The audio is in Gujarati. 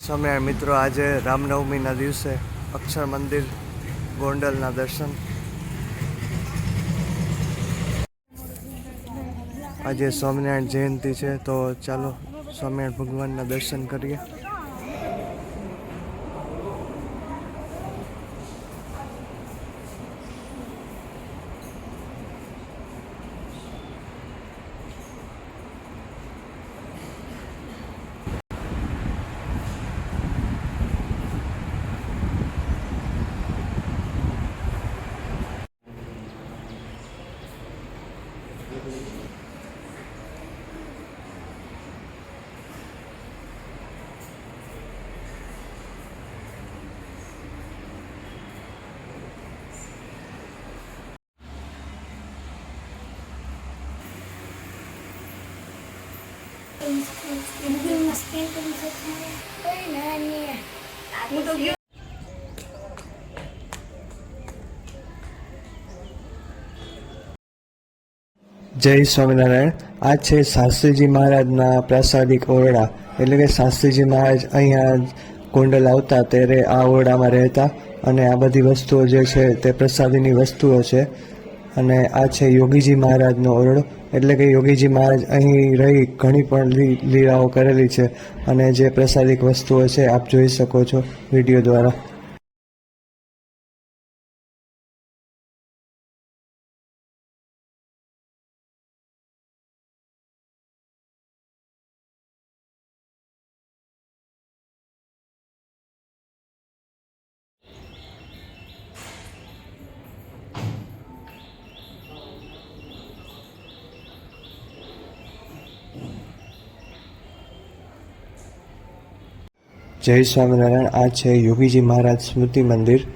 સ્વામિનારાયણ મિત્રો આજે રામનવમીના દિવસે અક્ષર મંદિર ગોંડલના દર્શન. આજે સ્વામિનારાયણ જયંતિ છે, તો ચાલો સ્વામિનારાયણ ભગવાનના દર્શન કરીએ. Mungkin mas pintu bisa cari. Oh, nanya. Ya? Aku tuh gitu. જય સ્વામિનારાયણ. આ છે શાસ્ત્રીજી મહારાજના પ્રાસાદિક ઓરડા. એટલે કે શાસ્ત્રીજી મહારાજ અહીંયા કુંડલ આવતા ત્યારે આ ઓરડામાં રહેતા અને આ બધી વસ્તુઓ જે છે તે પ્રસાદીની વસ્તુઓ છે. અને આ છે યોગીજી મહારાજનો ઓરડો. એટલે કે યોગીજી મહારાજ અહીં રહી ઘણી પણ લીલાઓ કરેલી છે. અને જે પ્રસાદિક વસ્તુઓ છે, આપ જોઈ શકો છો વીડિયો દ્વારા. જય સ્વામિનારાયણ. આ છે યોગીજી મહારાજ સ્મૃતિ મંદિર.